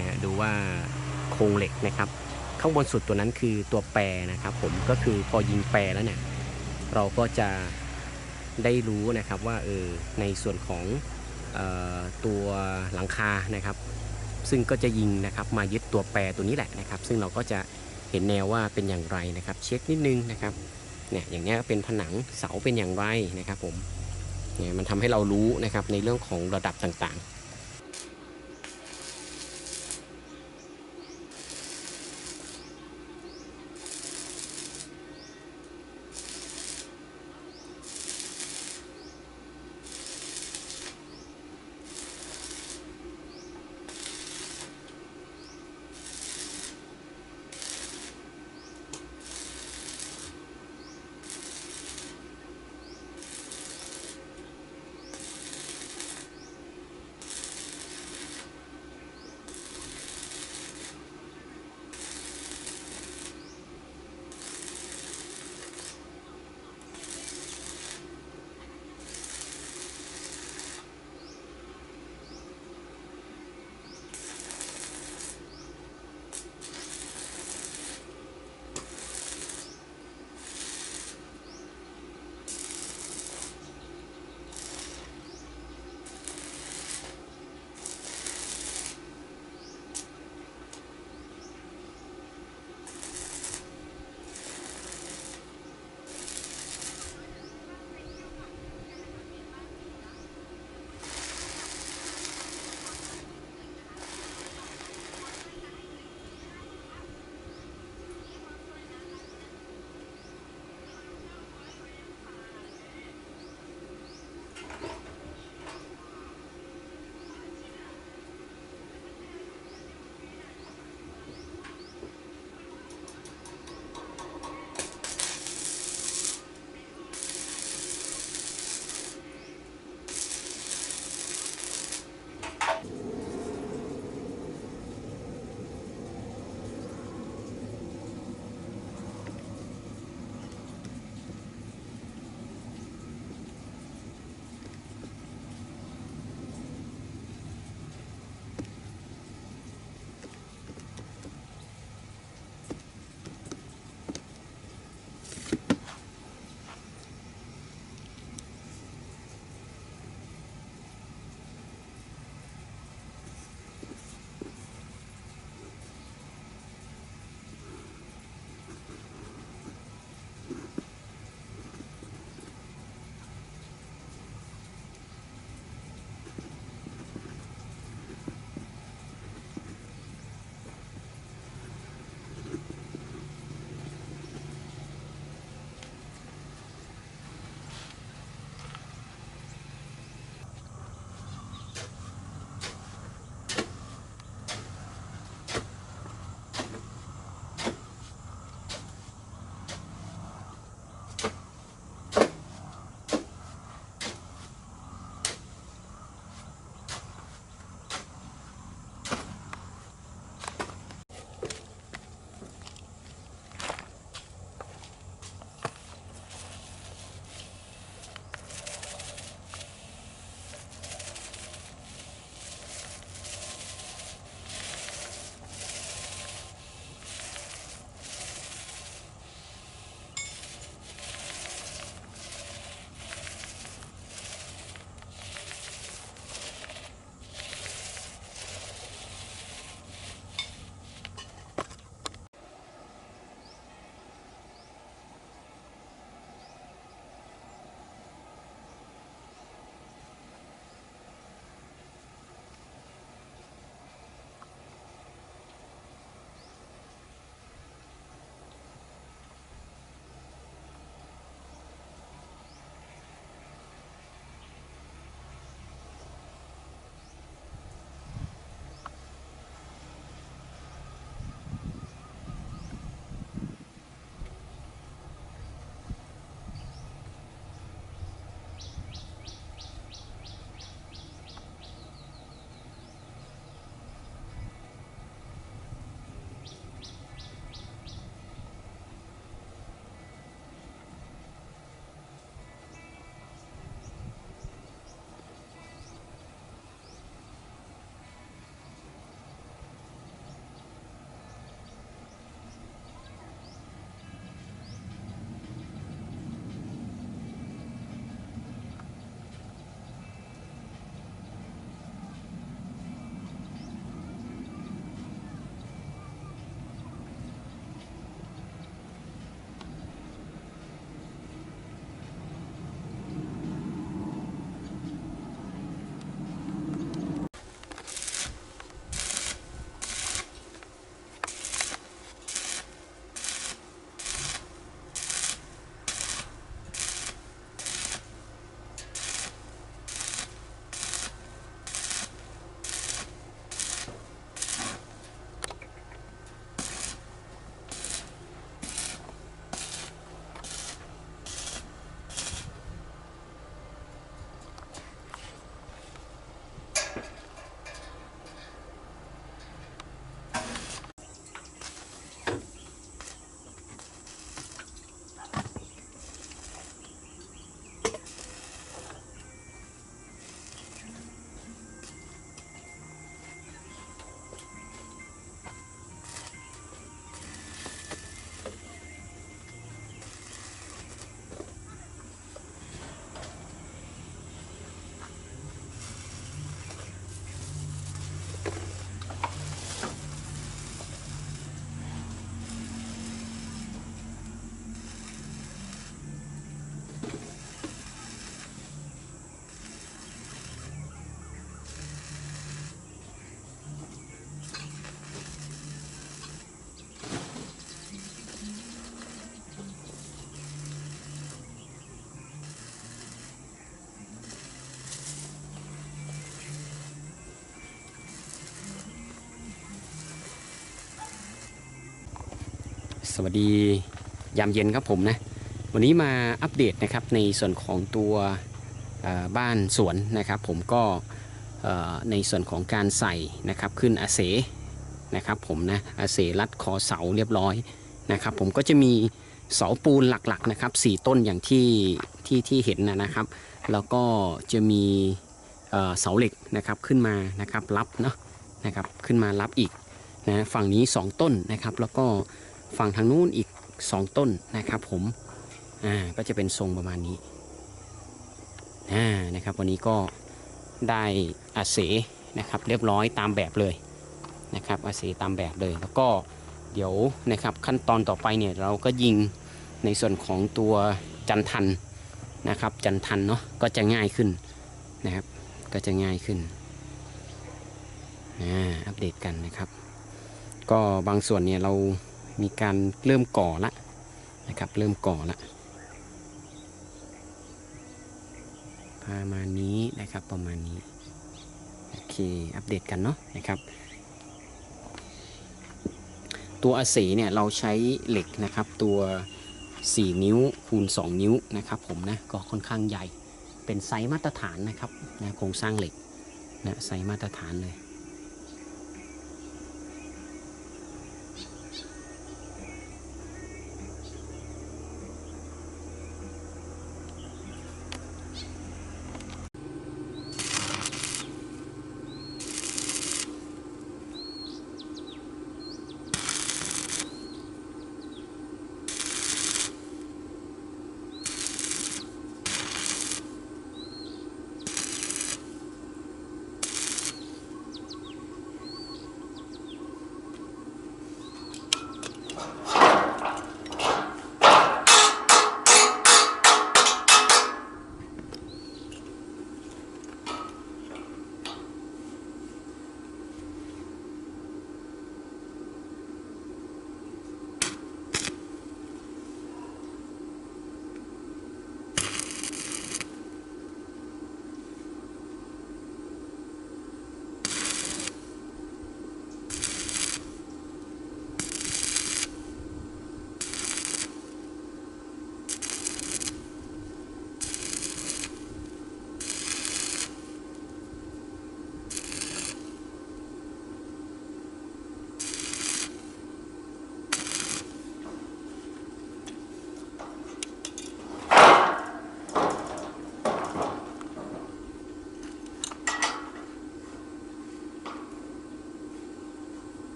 นะฮะดูว่าโครงเหล็กนะครับ ข้างบนสุดตัวนั้นคือตัวแปรนะครับ ผมก็คือพอยิงแปรแล้วเนี่ยเราก็จะได้รู้นะครับว่าเออในส่วนของออตัวหลังคานะครับ ซึ่งก็จะยิงนะครับมายึดตัวแปรตัวนี้แหละนะครับ ซึ่งเราก็จะเห็นแนวว่าเป็นอย่างไรนะครับ เช็คนิดนึงนะครับเนี่ยอย่างเงี้เป็นผนังเสาเป็นอย่างไรนะครับผมเนี่ยมันทำให้เรารู้นะครับในเรื่องของระดับต่างๆ วัสดียามเย็นครับผมนะ วันนี้มาอัปเดตนะครับในส่วนของตัวบ้านสวนนะครับ ผมก็ในส่วนของการใส่นะครับขึ้นอาเสนะครับผมนะอาเสรัดคอเสาเรียบร้อยนะครับ ผมก็จะมีเสาปูนหลักๆนะครับสี่ต้นอย่างที่ที่ที่เห็นนะนะครับ แล้วก็จะมีเอ่อเสาเหล็กนะครับขึ้นมานะครับรับเนาะนะครับขึ้นมารับอีกนะฝั่งนี้ 2 ต้นนะครับ แล้วก็ ฝั่งทางนู้นอีก 2 ต้นนะครับผมอ่าก็จะเป็นทรงประมาณนี้อ่านะครับวันนี้ก็ได้อาเสนะครับเรียบร้อยตามแบบเลยนะครับอาเสตามแบบเลย แล้วก็เดี๋ยวนะครับขั้นตอนต่อไปเนี่ยเราก็ยิงในส่วนของตัวจันทันนะครับจันทันเนาะก็จะง่ายขึ้นนะครับก็จะง่ายขึ้นอ่าอัปเดตกันนะครับ ก็บางส่วนเนี่ยเรา มีการเริ่มก่อละนะครับ เริ่มก่อละประมาณนี้นะครับประมาณนี้โอเคอัปเดตกันเนาะนะครับ ตัวอาเสเนี่ยเราใช้เหล็กนะครับตัว 4 นิ้วคูณ 2 นิ้วนะครับผมนะก็ค่อนข้างใหญ่เป็นไซส์มาตรฐานนะครับนะโครงสร้างเหล็กนะไซส์มาตรฐานเลย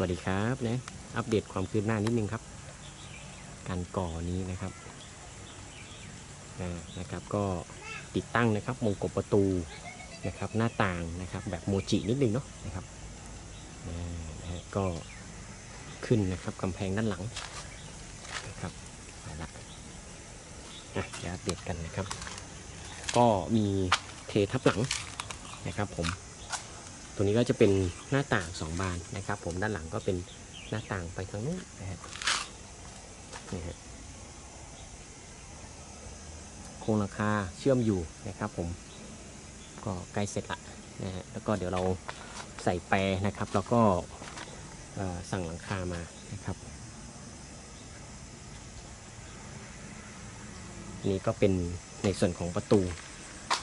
วัสดีครับนะอัปเดตความคืบหน้านิดนึงครับ การก่อนี้นะครับนะครับ ก็ติดตั้งนะครับมงกบประตูนะครับหน้าต่างนะครับ แบบโมจินิดนึงเนาะนะครับนะฮะก็ขึ้นนะครับกำแพงด้านหลังนะครับเอาละอะเดี๋ยวอัปเดตกันนะครับ ก็มีเททับหลังนะครับผม ตัวนี้ก็จะเป็นหน้าต่างสองบานนะครับ ผมด้านหลังก็เป็นหน้าต่างไปทางนู้นนะฮะนี่ฮะโครงหลังคาเชื่อมอยู่นะครับผมก็ใกล้เสร็จละนะฮะแล้วก็เดี๋ยวเราใส่แปรนะครับ แล้วก็สั่งหลังคามานะครับนนี้ก็เป็นในส่วนของประตู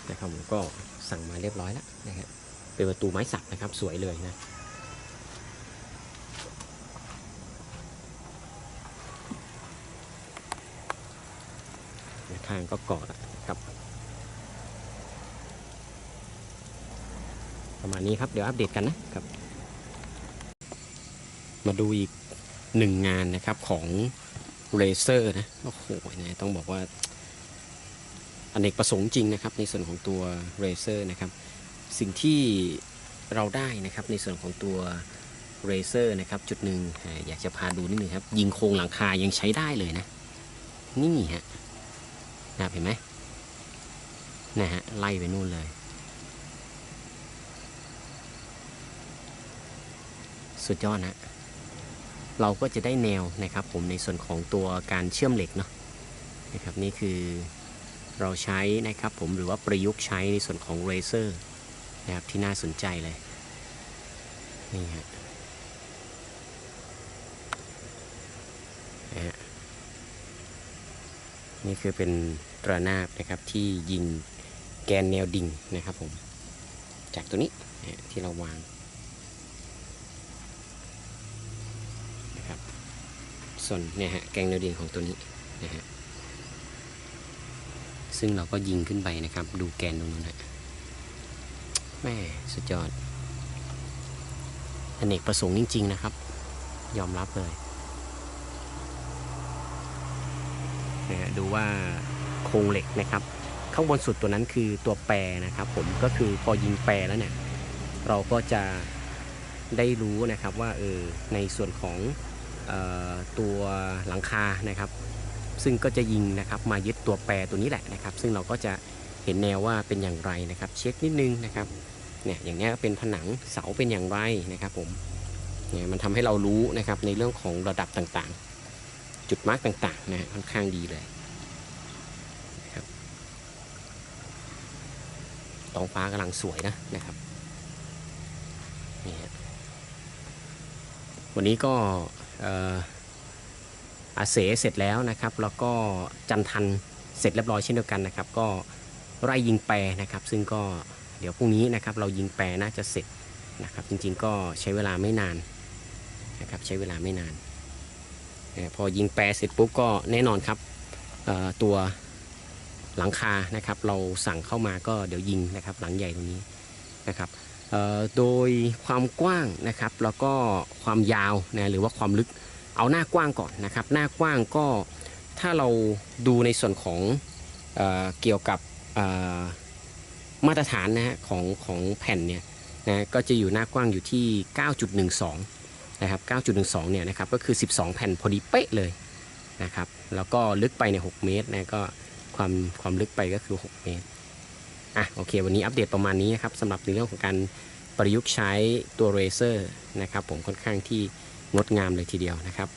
นะครับผมก็สั่งมาเรียบร้อยแล้วนะครับ เป็นประตูไม้สักนะครับสวยเลยนะข้างก็เกาะแล้วครับ ประมาณนี้ครับเดี๋ยวอัปเดตกันนะครับ มาดูอีกหนึ่งงานนะครับของเรเซอร์นะโอ้โหนะต้องบอกว่าอนเนกประสงค์จริงนะครับ ในส่วนของตัวเรเซอร์นะครับ สิ่งที่เราได้นะครับในส่วนของตัวเรเซอร์นะครับ จุดหนึ่งอยากจะพาดูนิดนึงครับ ยิงโครงหลังคายังใช้ได้เลยนะ นี่ฮะนะครับเห็นไหมนะฮะไล่ไปนู่นเลย สุดยอดนะเราก็จะได้แนวนะครับ ผมในส่วนของตัวการเชื่อมเหล็กเนาะนะครับนี่คือเราใช้นะครับผมหรือว่าประยุกต์ใช้ในส่วนของเรเซอร์ นะครับที่น่าสนใจเลย นี่ฮะนะนี่คือเป็นตระนาบนะครับที่ยิงแกนแนวดิ่งนะครับผม จากตัวนี้นะที่เราวางนะครับส่วนเนี่ยฮะแกนแนวดิ่งของตัวนี้นะฮะซึ่งเราก็ยิงขึ้นไปนะครับ ดูแกนตรงนู้นนะ แม่สุดยอดอเนกประสงค์จริง ๆ นะครับ ยอมรับเลยนะฮะดูว่าโครงเหล็กนะครับ ข้างบนสุดตัวนั้นคือตัวแปรนะครับผมก็คือพอยิงแปรแล้วเนี่ย เราก็จะได้รู้นะครับว่าเออในส่วนของออตัวหลังคานะครับ ซึ่งก็จะยิงนะครับมายึดตัวแปรตัวนี้แหละนะครับ ซึ่งเราก็จะเห็นแนวว่าเป็นอย่างไรนะครับ เช็คนิดนึงนะครับ เนี่ยอย่างนี้ยเป็นผนังเสาเป็นอย่างไรนะครับผมเนี่ยมันทำให้เรารู้นะครับในเรื่องของระดับต่างๆ จุดมาร์กต่างๆนะฮะค่อนข้างดีเลยนะครับท้องฟ้ากำลังสวยนะนะครับนี่วันนี้ก็เอ่ออาเสเสร็จแล้วนะครับ แล้วก็จันทันเสร็จเรียบร้อยเช่นเดียวกันนะครับ ก็ไร่ยิงแปรนะครับ ซึ่งก็ เดี๋ยวพรุ่งนี้นะครับเรายิงแปรน่าจะเสร็จนะครับ จริงๆก็ใช้เวลาไม่นานนะครับใช้เวลาไม่นาน พอยิงแปรเสร็จปุ๊บก็แน่นอนครับตัวหลังคานะครับเราสั่งเข้ามาก็เดี๋ยวยิงนะครับหลังใหญ่ตรงนี้นะครับโดยความกว้างนะครับแล้วก็ความยาวนะหรือว่าความลึกเอาหน้ากว้างก่อนนะครับ หน้ากว้างก็ถ้าเราดูในส่วนของเออเกี่ยวกับ มาตรฐานนะฮะของของแผ่นเนี่ยนะก็จะอยู่หน้ากว้างอยู่ที่ 9.12 นะครับ 9.12 เนี่ยนะครับก็คือ 12 แผ่นพอดีเป๊ะเลยนะครับแล้วก็ลึกไปใน 6 เมตรนะก็ความความลึกไปก็คือ 6 เมตรอะโอเค วันนี้อัปเดตประมาณนี้นะครับสำหรับในเรื่องของการประยุกต์ใช้ตัวเรเซอร์นะครับผมค่อนข้างที่งดงามเลยทีเดียวนะครับ